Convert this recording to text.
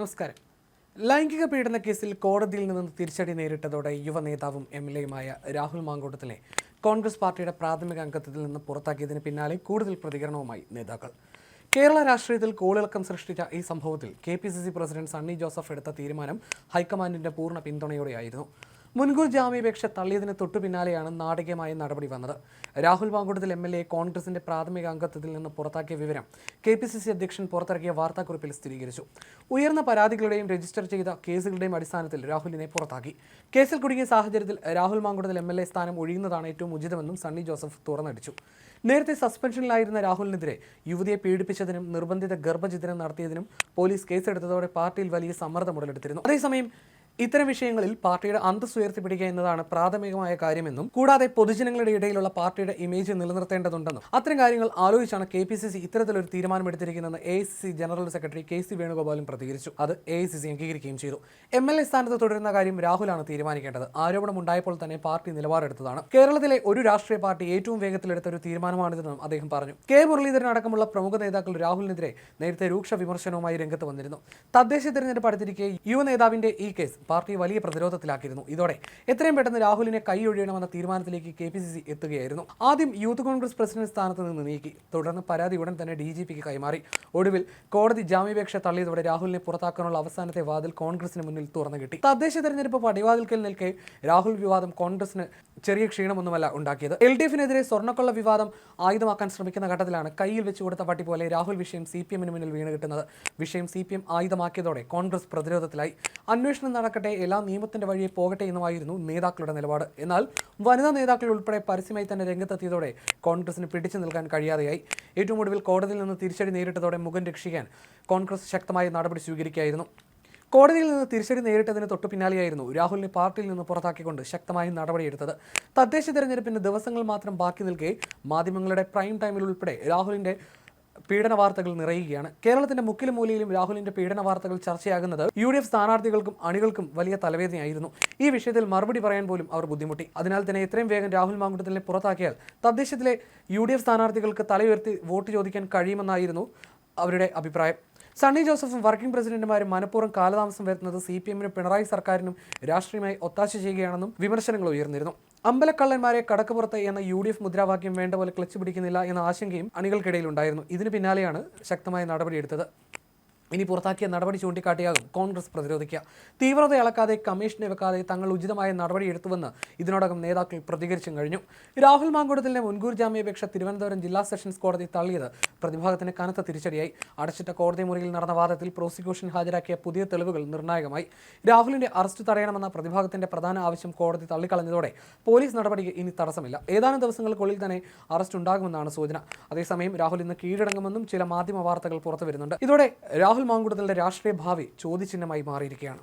നമസ്കാരം. ലൈംഗിക പീഡന കേസിൽ കോടതിയിൽ നിന്ന് തിരിച്ചടി നേരിട്ടതോടെ യുവ നേതാവും എം എൽ എയുമായ രാഹുൽ മാങ്കോട്ടത്തിലെ കോൺഗ്രസ് പാർട്ടിയുടെ പ്രാഥമിക അംഗത്വത്തിൽ നിന്ന് പുറത്താക്കിയതിന് പിന്നാലെ കൂടുതൽ പ്രതികരണവുമായി നേതാക്കൾ. കേരള രാഷ്ട്രീയത്തിൽ കോളിളക്കം സൃഷ്ടിച്ച ഈ സംഭവത്തിൽ K P C C president Sunny Joseph എടുത്ത തീരുമാനം ഹൈക്കമാൻഡിന്റെ പൂർണ പിന്തുണയോടെയായിരുന്നു. മുൻകൂർ ജാമ്യാപേക്ഷ തള്ളിയതിന് തൊട്ടു പിന്നാലെയാണ് നാടകീയമായ നടപടി വന്നത്. Rahul Mankoottathil M L A കോൺഗ്രസിന്റെ പ്രാഥമിക അംഗത്വത്തിൽ നിന്ന് പുറത്താക്കിയ വിവരം കെ പി സി സി അധ്യക്ഷൻ പുറത്തിറക്കിയ വാർത്താക്കുറിപ്പിൽ സ്ഥിരീകരിച്ചു. ഉയർന്ന പരാതികളുടെയും രജിസ്റ്റർ ചെയ്ത കേസുകളുടെയും അടിസ്ഥാനത്തിൽ രാഹുലിനെ പുറത്താക്കി. കേസിൽ കുടുങ്ങിയ സാഹചര്യത്തിൽ Rahul Mankoottathil M L A സ്ഥാനം ഒഴിയുന്നതാണ് ഏറ്റവും ഉചിതമെന്നും സണ്ണി ജോസഫ് തുറന്നടിച്ചു. നേരത്തെ സസ്പെൻഷനിലായിരുന്ന രാഹുലിനെതിരെ യുവതിയെ പീഡിപ്പിച്ചതിനും നിർബന്ധിത ഗർഭചിതനം നടത്തിയതിനും പോലീസ് കേസെടുത്തതോടെ പാർട്ടിയിൽ വലിയ സമ്മർദ്ദം ഉടലെടുത്തിരുന്നു. അതേസമയം ഇത്തരം വിഷയങ്ങളിൽ പാർട്ടിയുടെ അന്തസ് ഉയർത്തിപ്പിടിക്കുക എന്നതാണ് പ്രാഥമികമായ കാര്യമെന്നും കൂടാതെ പൊതുജനങ്ങളുടെ ഇടയിലുള്ള പാർട്ടിയുടെ ഇമേജ് നിലനിർത്തേണ്ടതുണ്ടെന്നും. അത്തരം കാര്യങ്ങൾ ആലോചിച്ചാണ് കെ പി സി സി ഇത്തരത്തിലൊരു തീരുമാനമെടുത്തിരിക്കുന്നതെന്ന് A C C general secretary K C വേണുഗോപാലും പ്രതികരിച്ചു. അത് എ സി സി അംഗീകരിക്കുകയും ചെയ്തു. എം എൽ എ സ്ഥാനത്ത് തുടരുന്ന കാര്യം രാഹുലാണ് തീരുമാനിക്കേണ്ടത്. ആരോപണം ഉണ്ടായപ്പോൾ തന്നെ പാർട്ടി നിലപാടെടുത്തതാണ്. കേരളത്തിലെ ഒരു രാഷ്ട്രീയ പാർട്ടി ഏറ്റവും വേഗത്തിലെടുത്ത ഒരു തീരുമാനമാണിതെന്നും അദ്ദേഹം പറഞ്ഞു. കെ മുരളീധരൻ അടക്കമുള്ള പ്രമുഖ നേതാക്കൾ രാഹുലിനെതിരെ നേരത്തെ രൂക്ഷ വിമർശനവുമായി രംഗത്ത് വന്നിരുന്നു. തദ്ദേശ തെരഞ്ഞെടുപ്പ് അടുത്തിരിക്കെ യുവ നേതാവിന്റെ ഈ കേസ് പാർട്ടി വലിയ പ്രതിരോധത്തിലാക്കിയിരുന്നു. ഇതോടെ എത്രയും പെട്ടെന്ന് രാഹുലിനെ കൈയൊഴിയണമെന്ന തീരുമാനത്തിലേക്ക് കെ പി സി സി എത്തുകയായിരുന്നു. ആദ്യം യൂത്ത് കോൺഗ്രസ് പ്രസിഡന്റ് സ്ഥാനത്ത് നിന്ന് നീക്കി. തുടർന്ന് പരാതി ഉടൻ തന്നെ ഡി ജി പിക്ക് കൈമാറി. ഒടുവിൽ കോടതി ജാമ്യാപേക്ഷ തള്ളിയതോടെ രാഹുലിനെ പുറത്താക്കാനുള്ള അവസാനത്തെ വാതിൽ കോൺഗ്രസിന് മുന്നിൽ തുറന്നു കിട്ടി തദ്ദേശ തെരഞ്ഞെടുപ്പ് പടിവാതിൽക്കൽ നിൽക്കെ രാഹുൽ വിവാദം കോൺഗ്രസിന് ചെറിയ ക്ഷീണമൊന്നുമല്ല ഉണ്ടാക്കിയത്. എൽ ഡി എഫിനെതിരെ സ്വർണക്കൊള്ള വിവാദം ആയുധമാക്കാൻ ശ്രമിക്കുന്ന ഘട്ടത്തിലാണ് കയ്യിൽ വെച്ച് കൊടുത്ത പട്ടി പോലെ രാഹുൽ വിഷയം സി പി എമ്മിന് മുന്നിൽ വീണ് കിട്ടുന്നത്. വിഷയം സി പി എം ആയുധമാക്കിയതോടെ കോൺഗ്രസ് പ്രതിരോധത്തിലായി. അന്വേഷണം നടക്കട്ടെ എല്ലാ നിയമത്തിന്റെ വഴിയെ പോകട്ടെ എന്നുമായിരുന്നു നേതാക്കളുടെ നിലപാട്. എന്നാൽ വനിതാ നേതാക്കൾ ഉൾപ്പെടെ പരസ്യമായി തന്നെ രംഗത്തെത്തിയതോടെ കോൺഗ്രസിന് പിടിച്ചു നിൽക്കാൻ കഴിയാതെയായി. ഏറ്റവും ഒടുവിൽ കോടതിയിൽ നിന്ന് തിരിച്ചടി നേരിട്ടതോടെ മുഖം രക്ഷിക്കാൻ കോൺഗ്രസ് ശക്തമായ നടപടി സ്വീകരിക്കുകയായിരുന്നു. കോടതിയിൽ നിന്ന് തിരിച്ചടി നേരിട്ടതിന് തൊട്ടു പിന്നാലെയായിരുന്നു രാഹുലിനെ പാർട്ടിയിൽ നിന്ന് പുറത്താക്കിക്കൊണ്ട് ശക്തമായ നടപടിയെടുത്തത്. തദ്ദേശ തെരഞ്ഞെടുപ്പിന് ദിവസങ്ങൾ മാത്രം ബാക്കി നിൽക്കെ മാധ്യമങ്ങളുടെ പ്രൈം ടൈമിൽ ഉൾപ്പെടെ രാഹുലിന്റെ പീഡന വാർത്തകൾ നിറയുകയാണ്. കേരളത്തിന്റെ മുക്കിലും മൂലയിലും രാഹുലിന്റെ പീഡന വാർത്തകൾ ചർച്ചയാകുന്നത് യു ഡി എഫ് സ്ഥാനാർത്ഥികൾക്കും അണികൾക്കും വലിയ തലവേദനയായിരുന്നു. ഈ വിഷയത്തിൽ മറുപടി പറയാൻ പോലും അവർ ബുദ്ധിമുട്ടി. അതിനാൽ തന്നെ എത്രയും വേഗം രാഹുൽ മാങ്കുട്ടത്തിനെ പുറത്താക്കിയാൽ തദ്ദേശത്തിലെ യു ഡി എഫ് സ്ഥാനാർത്ഥികൾക്ക് തലയുയർത്തി വോട്ട് ചോദിക്കാൻ കഴിയുമെന്നായിരുന്നു അവരുടെ അഭിപ്രായം. സണ്ണി ജോസഫും വർക്കിംഗ് പ്രസിഡന്റുമാരും മനഃപൂർവം കാലതാമസം വരുത്തുന്നത് സി പി എമ്മിനും പിണറായി സർക്കാരിനും രാഷ്ട്രീയമായി ഒത്താശ ചെയ്യുകയാണെന്നും വിമർശനങ്ങൾ ഉയർന്നിരുന്നു. അമ്പലക്കള്ളന്മാരെ കടക്കുപുറത്ത് എന്ന യു ഡി എഫ് മുദ്രാവാക്യം വേണ്ട പോലെ ക്ലച്ച് പിടിക്കുന്നില്ല എന്ന ആശങ്കയും അണികൾക്കിടയിലുണ്ടായിരുന്നു. ഇതിന് പിന്നാലെയാണ് ശക്തമായ നടപടിയെടുത്തത്. ഇനി പുറത്താക്കിയ നടപടി ചൂണ്ടിക്കാട്ടിയാകും കോൺഗ്രസ് പ്രതിരോധിക്കുക. തീവ്രത ഇളക്കാതെ കമ്മീഷനെ വെക്കാതെ തങ്ങൾ ഉചിതമായ നടപടി എടുത്തുവെന്ന് ഇതിനോടകം നേതാക്കൾ പ്രതികരിച്ചും കഴിഞ്ഞു. രാഹുൽ മാങ്കൂടത്തിലെ മുൻകൂർ ജാമ്യാപേക്ഷ തിരുവനന്തപുരം ജില്ലാ സെഷൻസ് കോടതി തള്ളിയത് പ്രതിഭാഗത്തിന് കനത്ത തിരിച്ചടിയായി. അടച്ചിട്ട കോടതി മുറിയിൽ നടന്ന വാദത്തിൽ പ്രോസിക്യൂഷൻ ഹാജരാക്കിയ പുതിയ തെളിവുകൾ നിർണായകമായി. രാഹുലിന്റെ അറസ്റ്റ് തടയണമെന്ന പ്രതിഭാഗത്തിന്റെ പ്രധാന ആവശ്യം കോടതി തള്ളിക്കളഞ്ഞതോടെ പോലീസ് നടപടിക്ക് ഇനി തടസ്സമില്ല. ഏതാനും ദിവസങ്ങൾക്കുള്ളിൽ തന്നെ അറസ്റ്റ് ഉണ്ടാകുമെന്നാണ് സൂചന. അതേസമയം രാഹുൽ ഇന്ന് കീഴടങ്ങുമെന്നും ചില മാധ്യമ വാർത്തകൾ പുറത്തു വരുന്നുണ്ട് ഇതോടെ രാഹുൽ മാങ്കുടത്തിന്റെ രാഷ്ട്രീയ ഭാവി ചോദ്യചിഹ്നമായി മാറിയിരിക്കുകയാണ്.